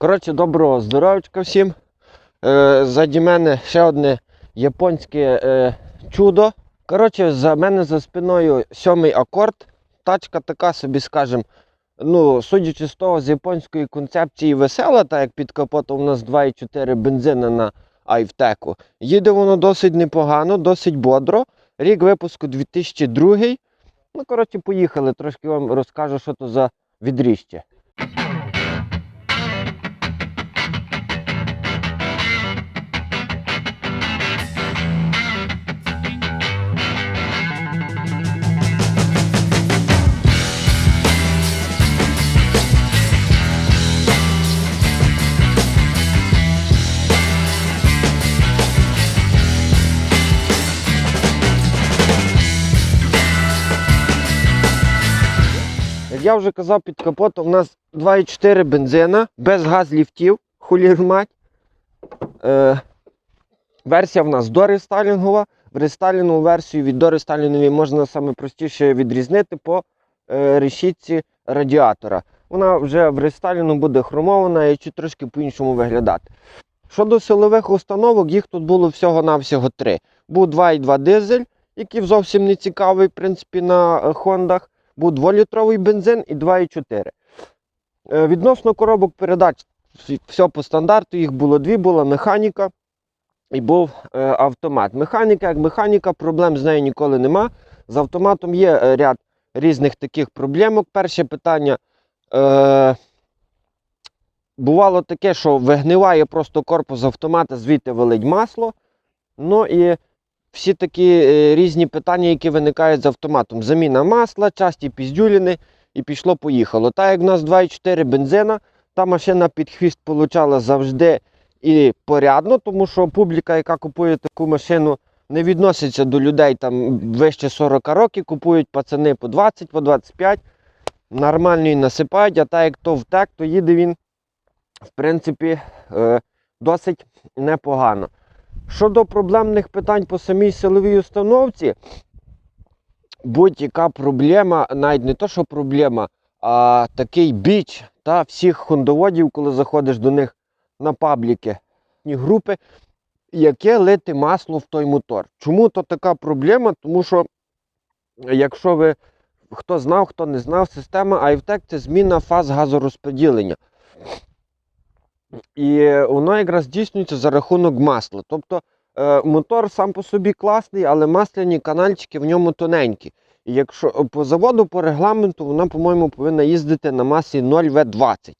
Коротше, доброго здоров'ячка всім. Е, заді мене ще одне японське е, чудо. Коротше, за мене за спиною сьомий акорд. Тачка така собі, скажем, ну, судячи з того, з японської концепції весела, так як під капотом у нас 2,4 бензина на айвтеку. Їде воно досить непогано, досить бодро. Рік випуску 2002. Ну, коротше, поїхали. Трошки вам розкажу, що то за відріжче. Я вже казав, під капотом у нас 2,4 бензина, без газ-ліфтів, хулірмать. Е, версія в нас дорестайлінгова. В рестайлінгову версію від дорестайлінгової можна саме простіше відрізнити по е, решітці радіатора. Вона вже в рестайлінгу буде хромована і трошки по-іншому виглядати. Щодо силових установок, їх тут було всього-навсього три. Був 2,2 дизель, який зовсім не цікавий, в принципі, на е, Хондах був 2-літровий бензин і 2,4. Е, Відносно коробок передач, все по стандарту, їх було дві, була механіка і був е, автомат. Механіка, як механіка, проблем з нею ніколи нема. З автоматом є е, ряд різних таких проблемок. Перше питання. Бувало таке, що вигниває просто корпус автомата, звідти вилить масло. Ну і всі такі е, різні питання, які виникають з автоматом. Заміна масла, часті піздюліни і пішло-поїхало. Так як в нас 2,4 бензина, та машина під хвіст получала завжди і порядно, тому що публіка, яка купує таку машину, не відноситься до людей там вище 40 років, купують пацани по 20, по 25, нормально її насипають, а так як то втек, то їде він, в принципі, е, досить непогано. Щодо проблемних питань по самій силовій установці, будь-яка проблема, навіть не то, що проблема, а такий біч та всіх хондоводів, коли заходиш до них на пабліки, групи, яке лити масло в той мотор. Чому то така проблема? Тому що, якщо ви хто знав, хто не знав, система IVTEC це зміна фаз газорозподілення. І воно якраз здійснюється за рахунок масла. Тобто е, мотор сам по собі класний, але масляні канальчики в ньому тоненькі. І якщо по заводу, по регламенту, вона, по-моєму, повинна їздити на масі 0В20.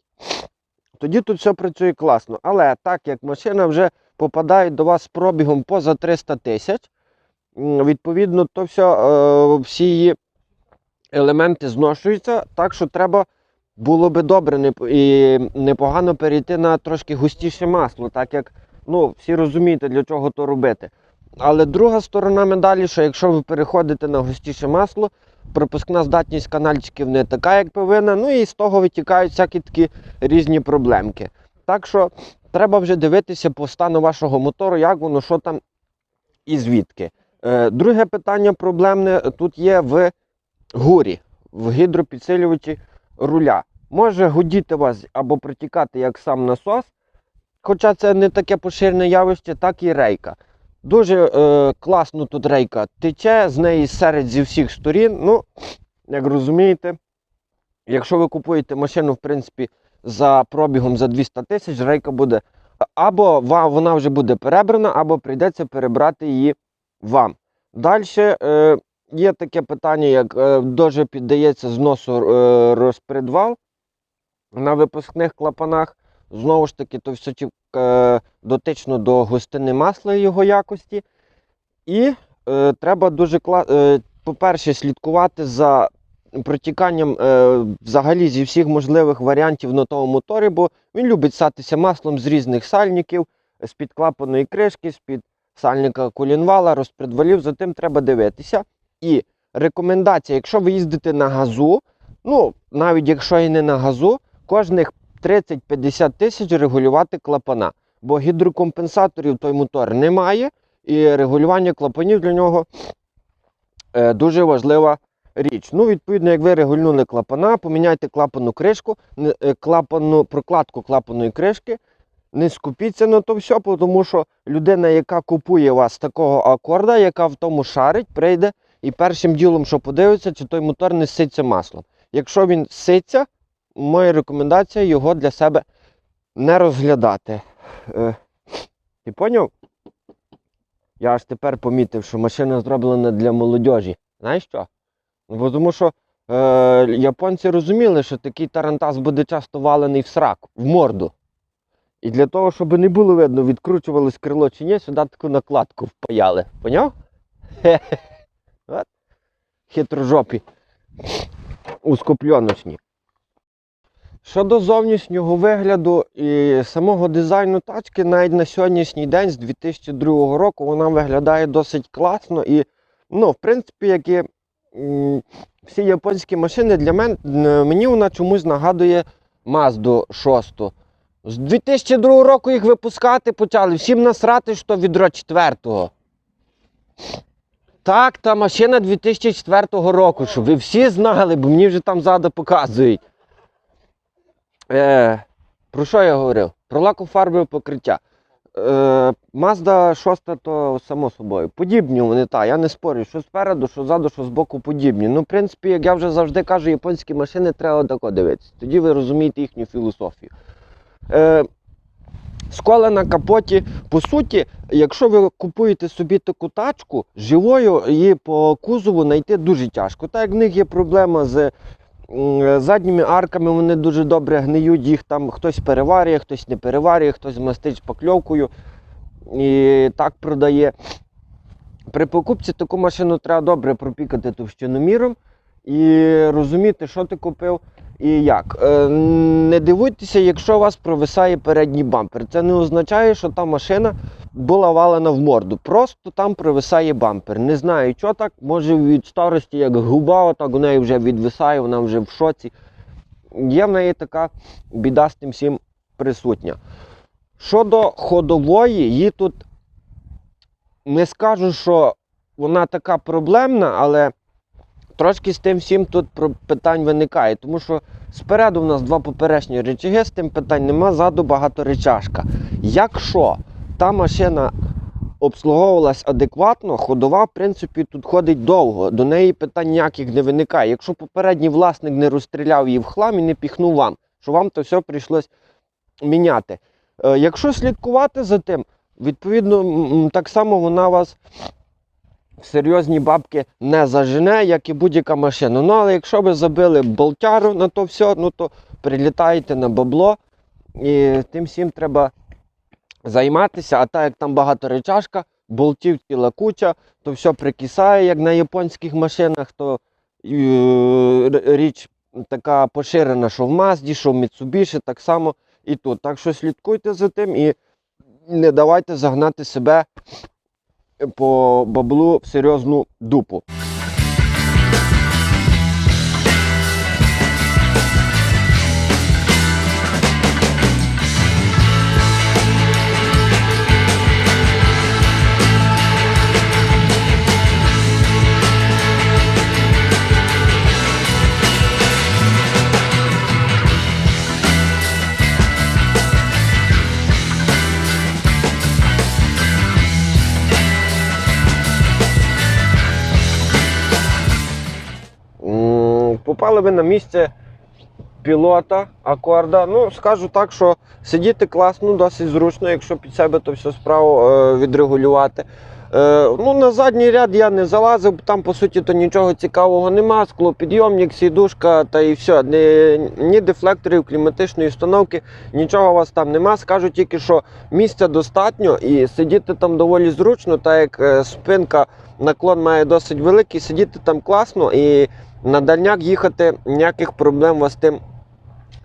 Тоді тут все працює класно. Але так як машина вже попадає до вас пробігом поза 300 тисяч, відповідно, то все, е, всі її елементи зношуються, так що треба було би добре і непогано перейти на трошки густіше масло, так як ну, всі розумієте, для чого то робити. Але друга сторона медалі, що якщо ви переходите на густіше масло, пропускна здатність канальчиків не така, як повинна, ну і з того витікають всякі такі різні проблемки. Так що треба вже дивитися по стану вашого мотору, як воно, що там і звідки. Е, друге питання проблемне тут є в гурі, в гідропідсилювачі руля. Може гудіти вас або протікати як сам насос, хоча це не таке поширене явище, так і рейка. Дуже е, класно тут рейка тече, з неї серед зі всіх сторін. Ну, як розумієте, якщо ви купуєте машину, в принципі, за пробігом за 200 тисяч, рейка буде або вона вже буде перебрана, або прийдеться перебрати її вам. Далі е, є таке питання, як е, дуже піддається зносу е, розпредвал на випускних клапанах. Знову ж таки, то все е, дотично до густини масла його якості. І е, треба дуже е, по-перше, слідкувати за протіканням е, взагалі зі всіх можливих варіантів на тому моторі, бо він любить сатися маслом з різних сальників, з-під клапаної кришки, з-під сальника колінвала, розпредвалів. За тим треба дивитися. І рекомендація, якщо ви їздите на газу, ну навіть якщо і не на газу, кожних 30-50 тисяч регулювати клапана. Бо гідрокомпенсаторів той мотор немає, і регулювання клапанів для нього е, дуже важлива річ. Ну, відповідно, як ви регульнули клапана, поміняйте клапану кришку, е, клапану, прокладку клапаної кришки. Не скупіться на то все, тому що людина, яка купує вас такого акорда, яка в тому шарить, прийде і першим ділом, що подивиться, чи той мотор не ситься маслом. Якщо він ситься, моя рекомендація його для себе не розглядати. Е, ти поняв? Я аж тепер помітив, що машина зроблена для молодіжі. Знаєш що? Бо тому що е, японці розуміли, що такий тарантас буде часто валений в срак, в морду. І для того, щоб не було видно, відкручувалось крило чи ні, сюди таку накладку впаяли. Поняв? Хе-хе. Хитрожопі. Ускопльоночні. Щодо зовнішнього вигляду і самого дизайну тачки, навіть на сьогоднішній день, з 2002 року, вона виглядає досить класно. І, ну, в принципі, як і всі японські машини, для мене мені вона чомусь нагадує Mazda 6. З 2002 року їх випускати почали. Всім насрати, що відро 4-го. Так, та машина 2004 року, щоб ви всі знали, бо мені вже там ззаду показують. Е, про що я говорив? Про лакофарбове покриття. Е, Mazda 6 то само собою. Подібні вони, та, я не спорю, що спереду, що ззаду, що збоку подібні. Ну, в принципі, як я вже завжди кажу, японські машини треба тако дивитися. Тоді ви розумієте їхню філософію. Е, сколи на капоті, по суті, якщо ви купуєте собі таку тачку, живою її по кузову знайти дуже тяжко. Так як в них є проблема з задніми арками, вони дуже добре гниють, їх там хтось переварює, хтось не переварює, хтось мастить шпакльовкою і так продає. При покупці таку машину треба добре пропікати товщиноміром і розуміти, що ти купив і як. Е, Не дивуйтеся, якщо у вас провисає передній бампер. Це не означає, що та машина була валена в морду. Просто там провисає бампер. Не знаю, що так, може від старості, як губа, отак у неї вже відвисає, вона вже в шоці. Є в неї така біда з тим всім присутня. Щодо ходової, її тут не скажу, що вона така проблемна, але трошки з тим всім тут питань виникає. Тому що спереду в нас два поперечні речаги, з тим питань нема, ззаду багаторечашка. Якщо та машина обслуговувалась адекватно, ходова, в принципі, тут ходить довго. До неї питань ніяких не виникає. Якщо попередній власник не розстріляв її в хлам і не піхнув вам, що вам то все прийшлось міняти. Е, Якщо слідкувати за тим, відповідно, так само вона вас в серйозні бабки не зажене, як і будь-яка машина. Ну, але якщо ви забили болтяру на то все, ну то прилітаєте на бабло, і тим всім треба займатися. А так як там багато речашка, болтів ціла куча, то все прикисає, як на японських машинах, то е, річ така поширена, що в Мазді, що в Mitsubishi, так само і тут. Так що слідкуйте за тим і не давайте загнати себе по баблу в серйозну дупу. Попали ви на місце пілота, акорда. Ну, скажу так, що сидіти класно, досить зручно, якщо під себе то все справу е, відрегулювати. Е, ну, на задній ряд я не залазив, там по суті то нічого цікавого нема. Склопідйомник, сідушка та і все. Ні, ні дефлекторів, кліматичної установки, нічого у вас там нема. Скажу тільки, що місця достатньо і сидіти там доволі зручно, так як е, спинка наклон має досить великий, сидіти там класно і на дальняк їхати ніяких проблем у вас тим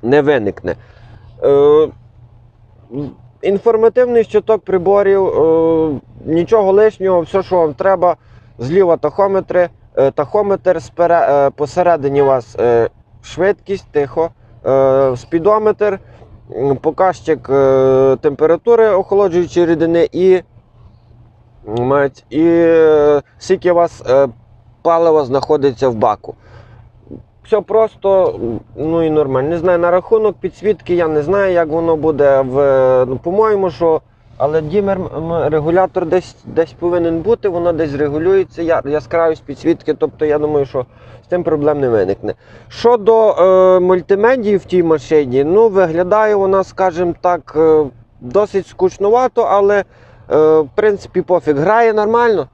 не виникне. Е, інформативний щиток приборів, е, нічого лишнього, все, що вам треба. Зліва тахометри, е, тахометр спере, е, посередині у вас е, швидкість, тихо, е, спідометр, показчик е, температури охолоджуючої рідини і, і е, скільки у вас е, палива знаходиться в баку. Все просто, ну і нормально. Не знаю, на рахунок підсвітки я не знаю, як воно буде. В, ну, по-моєму, що. Але дімер регулятор десь, десь повинен бути, воно десь регулюється, я, яскравість підсвітки, тобто я думаю, що з тим проблем не виникне. Щодо е, мультимедії в тій машині, ну виглядає вона, скажімо так, е, досить скучнувато, але е, в принципі пофіг. Грає нормально.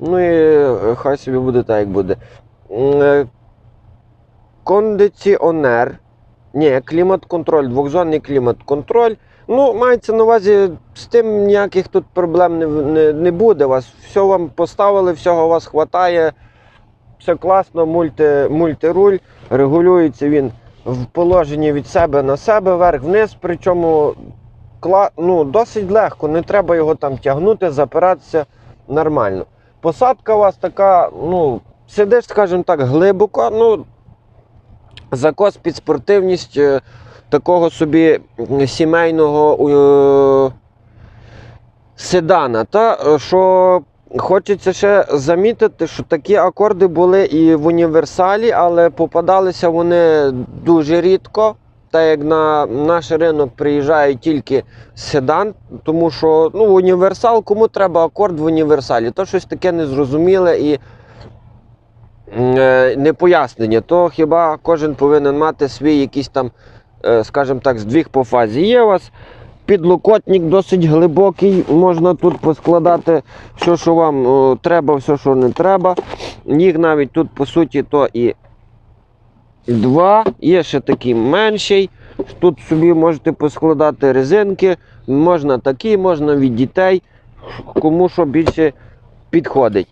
Ну і е, хай собі буде так, як буде. Е, Кондиціонер. Ні, клімат-контроль, двохзонний клімат-контроль. Ну, мається на увазі, з тим ніяких тут проблем не, не, не буде. Вас все вам поставили, всього у вас вистачає. Все класно, мульти, мультируль. Регулюється він в положенні від себе на себе, вверх-вниз. Причому кла, ну, досить легко, не треба його там тягнути, запиратися нормально. Посадка у вас така, ну, сидиш, скажімо так, глибоко. ну, Закос під спортивність е, такого собі сімейного е, седана. Та е, що хочеться ще замітити, що такі акорди були і в універсалі, але попадалися вони дуже рідко. Та як на наш ринок приїжджає тільки седан, тому що ну, універсал, кому треба акорд в універсалі, то щось таке незрозуміле і е, непояснення, то хіба кожен повинен мати свій якийсь там, е, скажімо так, здвіг по фазі. Є у вас підлокотник досить глибокий, можна тут поскладати все, що вам е, треба, все, що не треба. Їх навіть тут, по суті, то і два. Є ще такий менший. Тут собі можете поскладати резинки, можна такі, можна від дітей, кому що більше підходить.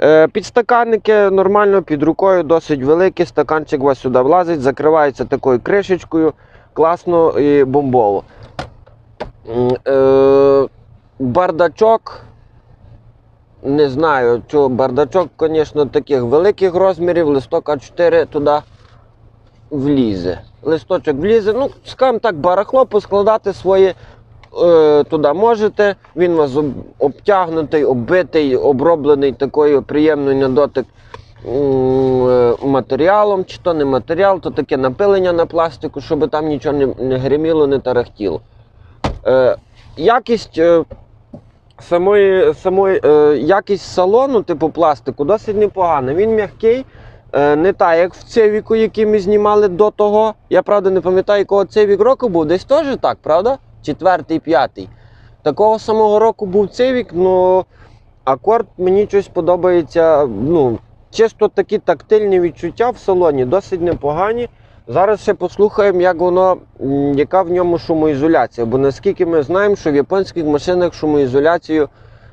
Е, Підстаканники нормально під рукою, досить великі. Стаканчик у вас сюди влазить, закривається такою кришечкою, класно і бомбово. Е, бардачок. Не знаю, що бардачок, звісно, таких великих розмірів, листок А4 туди влізе. Листочок влізе. Ну, скажімо так, барахло поскладати своє е, туди можете. Він у вас обтягнутий, оббитий, оброблений такою приємною на дотик е, матеріалом, чи то не матеріал, то таке напилення на пластику, щоб там нічого не, не гриміло, не тарахтіло. Е, якість. Е, Самої, самої е, якість салону, типу пластику, досить непогана. Він м'який, не так, як в цивіку, який ми знімали до того. Я правда не пам'ятаю, якого цивік року був. Десь теж так, правда? Четвертий, п'ятий. Такого самого року був цивік, але акорд мені щось подобається. Ну, чисто такі тактильні відчуття в салоні, досить непогані. Зараз ще послухаємо, як воно, яка в ньому шумоізоляція. Бо наскільки ми знаємо, що в японських машинах шумоізоляцією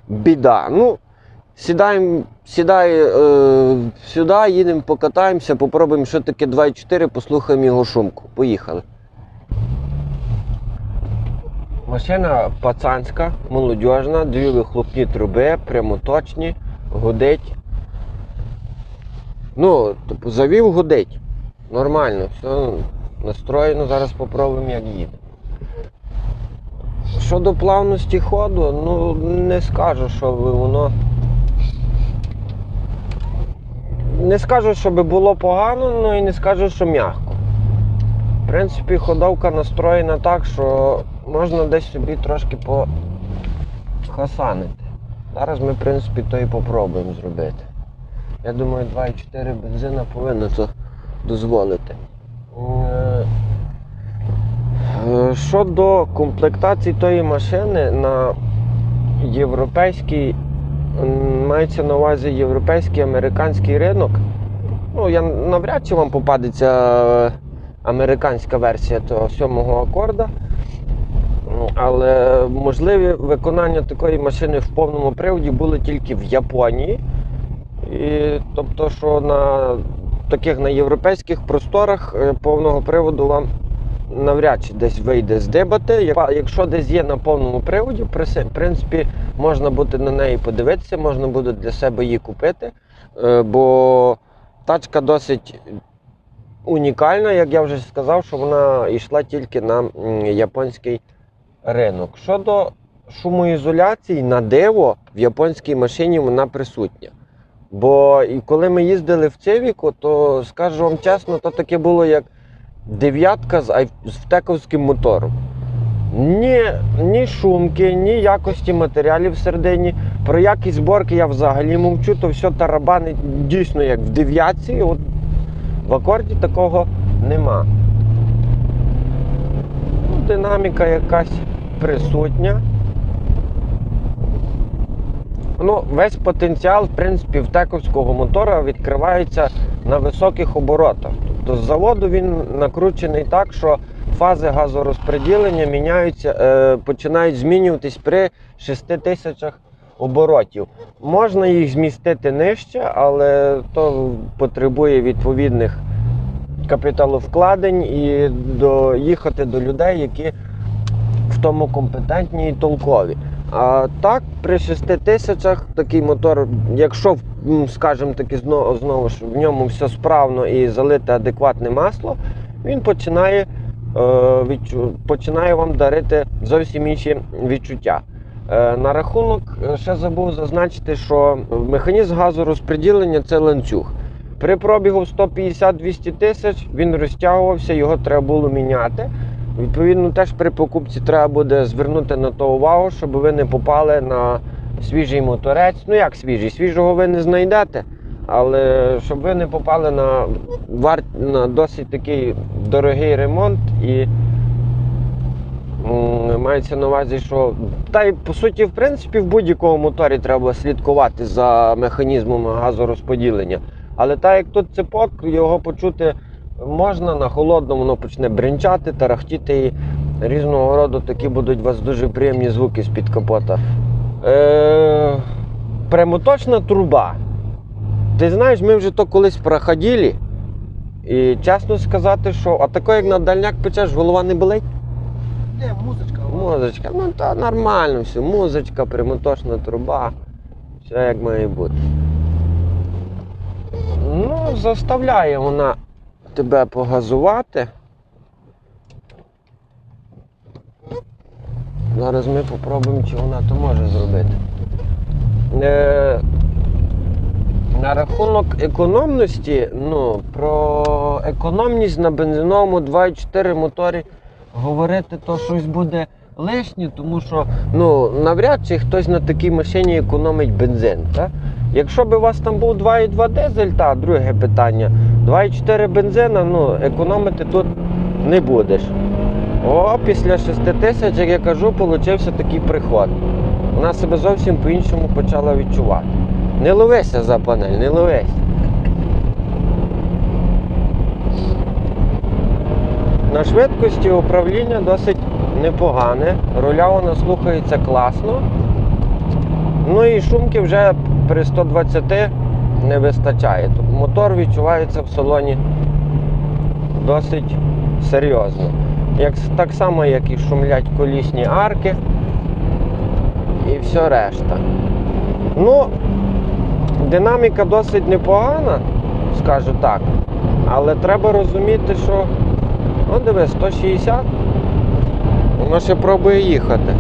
біда. Ну, сідаємо, сідай е, сюди, їдемо, покатаємося, попробуємо, що таке 2.4, послухаємо його шумку. Поїхали. Машина пацанська, молодіжна, дві вихлопні труби, прямоточні, гудить. Ну, типу, завів гудить. Нормально, все настроєно, зараз спробуємо, як їде. Щодо плавності ходу, ну не скажу, що воно. Не скажу, щоб було погано, ну і не скажу, що м'яко. В принципі, ходовка настроєна так, що можна десь собі трошки похасанити. Зараз ми, в принципі, то і попробуємо зробити. Я думаю, 2,4 бензина повинно це дозволити. Е, е, Щодо комплектації тої машини на європейський, м, мається на увазі європейський американський ринок. Ну, я навряд чи вам попадеться е, американська версія того сьомого акорда. Ну, Але можливі виконання такої машини в повному приводі були тільки в Японії. І, тобто, що на таких на європейських просторах е, повного приводу вам навряд чи десь вийде здибати. Якщо десь є на повному приводі, в принципі, можна буде на неї подивитися, можна буде для себе її купити. Е, Бо тачка досить унікальна, як я вже сказав, що вона йшла тільки на японський ринок. Щодо шумоізоляції, на диво в японській машині вона присутня. Бо і коли ми їздили в Цивіку, то скажу вам чесно, то таке було як дев'ятка з втековським мотором. Ні, ні шумки, ні якості матеріалів всередині. Про якість зборки я взагалі мовчу, то все тарабани дійсно як в дев'ятці. От в акорді такого нема. Ну, динаміка якась присутня. Ну, весь потенціал, в принципі, в тековського мотора відкривається на високих оборотах. Тобто з заводу він накручений так, що фази газорозподілення міняються, е, починають змінюватись при 6 тисячах оборотів. Можна їх змістити нижче, але то потребує відповідних капіталовкладень і доїхати до людей, які в тому компетентні і толкові. А так, при 6 тисячах такий мотор, якщо, скажімо таки, знову, ж в ньому все справно і залите адекватне масло, він починає, починає вам дарити зовсім інші відчуття. Е, на рахунок е, ще забув зазначити, що механізм газорозподілення це ланцюг. При пробігу 150-200 тисяч він розтягувався, його треба було міняти. Відповідно, теж при покупці треба буде звернути на то увагу, щоб ви не попали на свіжий моторець. Ну як свіжий? Свіжого ви не знайдете, але щоб ви не попали на, вар... на досить такий дорогий ремонт і мається на увазі, що та й по суті, в принципі, в будь-якому моторі треба слідкувати за механізмом газорозподілення. Але так як тут цепок, його почути можна, на холодному воно почне бринчати, тарахтіти і різного роду такі будуть у вас дуже приємні звуки з-під капота. Е, прямоточна труба. Ти знаєш, ми вже то колись проходили. І чесно сказати, що а тако, як на дальняк печеш, голова не болить. Не, музичка. Музичка, ну то нормально все. Музичка, прямоточна труба. Все як має бути. Ну, заставляє вона тебе погазувати. Зараз ми попробуємо, чи вона то може зробити. Е, на рахунок економності, ну, про економність на бензиновому 2.4 моторі говорити, то щось буде лишнє, тому що ну, навряд чи хтось на такій машині економить бензин. Так? Якщо б у вас там був 2,2 дизель, та друге питання. 2,4 бензина, ну, економити тут не будеш. О, після 6 тисяч, як я кажу, получився такий приход. Вона себе зовсім по-іншому почала відчувати. Не ловися за панель, не ловись. На швидкості управління досить непогане. Руля вона слухається класно. Ну і шумки вже при 120 не вистачає. Тобто мотор відчувається в салоні досить серйозно. Як, так само, як і шумлять колісні арки і все решта. Ну, динаміка досить непогана, скажу так. Але треба розуміти, що ну диви, 160, воно ще пробує їхати.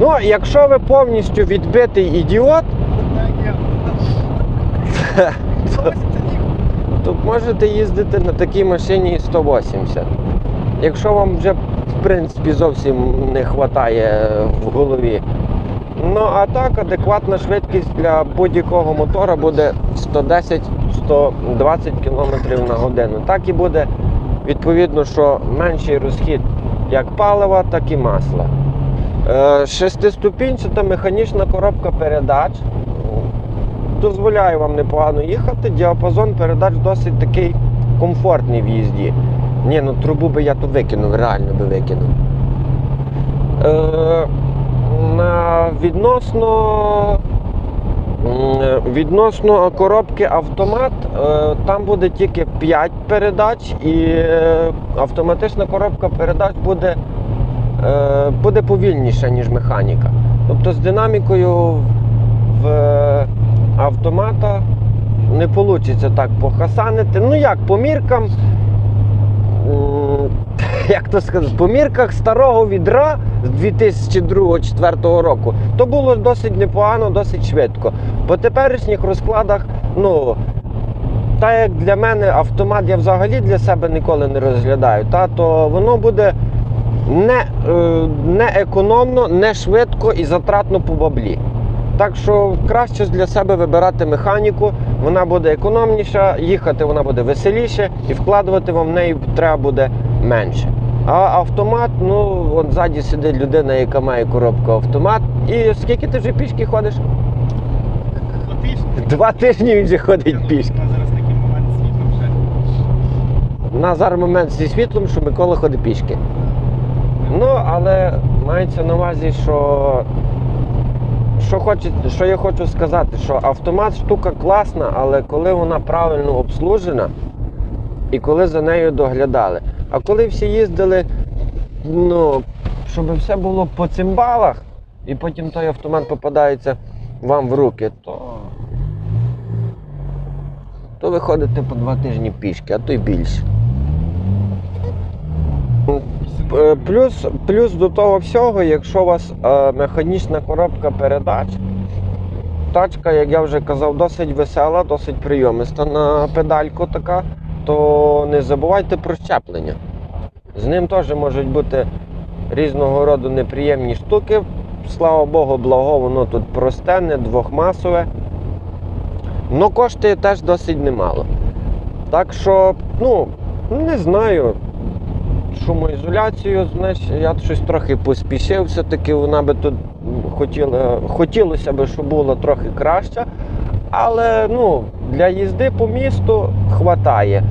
Ну, якщо ви повністю відбитий ідіот, то можете їздити на такій машині 180. Якщо вам вже в принципі зовсім не вистачає в голові. Ну а так, адекватна швидкість для будь-якого мотора буде 110-120 км на годину. Так і буде відповідно, що менший розхід як палива, так і масла. Е, Шестиступінчата механічна коробка передач дозволяє вам непогано їхати. Діапазон передач досить такий комфортний в їзді. Ні, ну трубу би я тут викинув, реально би викинув. Е, відносно, відносно коробки автомат, е, там буде тільки 5 передач, і е, автоматична коробка передач буде, е, буде повільніша, ніж механіка. Тобто з динамікою в автомата не вийде так похасанити. Ну як, по міркам. як то сказати, по мірках старого відра з 2002-2004 року, то було досить непогано, досить швидко. По теперішніх розкладах, ну. Та як для мене автомат я взагалі для себе ніколи не розглядаю, та, то воно буде не, е, не економно, не швидко і затратно по баблі. Так що краще для себе вибирати механіку, вона буде економніша, їхати вона буде веселіше і вкладувати вам в неї треба буде менше. А автомат, ну от ззаді сидить людина, яка має коробку автомат. І скільки ти вже пішки ходиш? Два тижні. Два тижні він вже ходить пішки. У нас зараз такий момент світлом ще. У нас зараз момент зі світлом, що Микола ходить пішки. Ну, але мається на увазі, що, що, хоче, що я хочу сказати, що автомат штука класна, але коли вона правильно обслужена і коли за нею доглядали. А коли всі їздили, ну, щоб все було по цимбалах, і потім той автомат попадається вам в руки, то, то ви по два тижні пішки, а то й більше. Е, Плюс, плюс до того всього, якщо у вас е, механічна коробка передач, тачка, як я вже казав, досить весела, досить прийомиста на педальку така, то не забувайте про щеплення. З ним теж можуть бути різного роду неприємні штуки. Слава Богу, благо, воно тут просте, не двохмасове. Но коштує теж досить немало. Так що, ну, не знаю шумоізоляцію, знаєш, я щось трохи поспішив, все-таки вона би тут хотіла, хотілося б, щоб була трохи краща. Але ну, для їзди по місту хватає.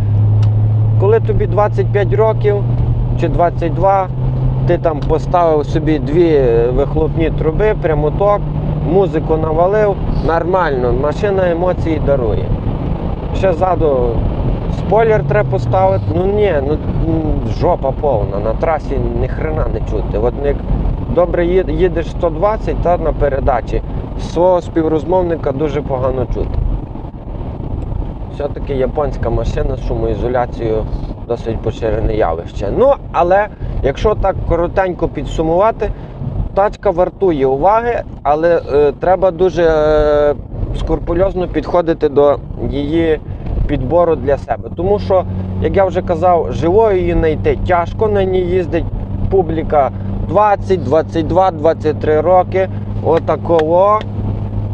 Коли тобі 25 років чи 22, ти там поставив собі дві вихлопні труби, прямоток, музику навалив, нормально, машина емоції дарує. Ще ззаду спойлер треба поставити. Ну ні, ну жопа повна. На трасі ні хрена не чути. От як добре їдеш 120 та на передачі, свого співрозмовника дуже погано чути. Все-таки японська машина з шумоізоляцією досить поширене явище. Ну, але якщо так коротенько підсумувати, тачка вартує уваги, але е, треба дуже е, скрупульозно підходити до її підбору для себе. Тому що, як я вже казав, живою її знайти тяжко, на ній їздить публіка 20, 22, 23 роки. Отакого.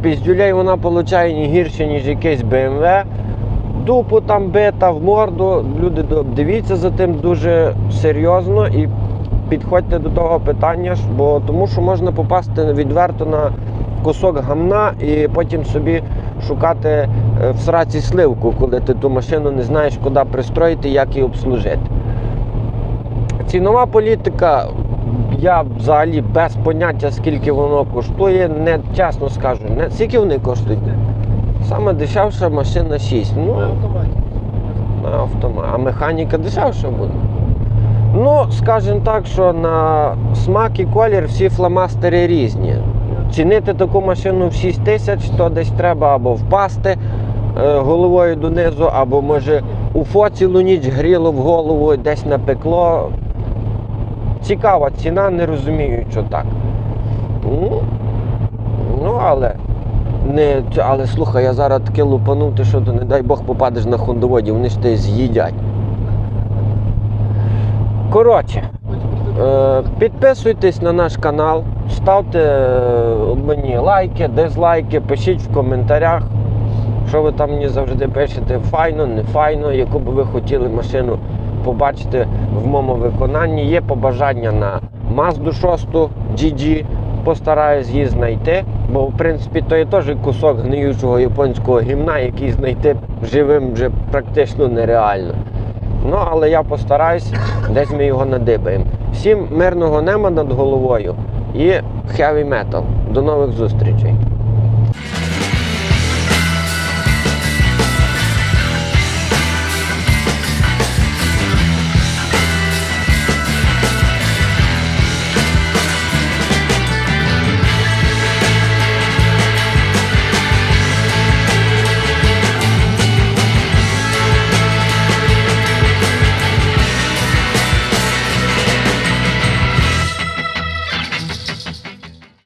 Піздюлей вона получає не гірше, ніж якийсь BMW. Дупу там бита в морду. Люди дивіться за тим дуже серйозно і підходьте до того питання, бо тому що можна попасти відверто на кусок гамна і потім собі шукати е, в сраці сливку, коли ти ту машину не знаєш, куди пристроїти, як її обслужити. Цінова політика, я взагалі без поняття, скільки воно коштує, не чесно скажу, не скільки вони коштують. Саме дешевша машина 6. Ну, На автоматі. на автомат. А механіка дешевша буде. Ну, скажімо так, що на смак і колір всі фломастери різні. Цінити таку машину в 6 тисяч, то десь треба або впасти е, головою донизу, або може уфо цілу ніч гріло в голову, десь напекло. Цікава ціна, не розумію, що так. Ну, ну але. Не, але слухай, я зараз таке лупанув, ти що, то не дай Бог попадеш на хондоводі, вони ж тебе з'їдять. Коротше, е, підписуйтесь на наш канал, ставте е, мені лайки, дизлайки, пишіть в коментарях, що ви там мені завжди пишете, файно, не файно, яку би ви хотіли машину побачити в моєму виконанні. Є побажання на Mazda 6 GG, постараюсь її знайти, бо в принципі то є теж кусок гниючого японського гімна, який знайти живим вже практично нереально. Ну, але я постараюсь, десь ми його надибаємо. Всім мирного неба над головою і heavy metal. До нових зустрічей!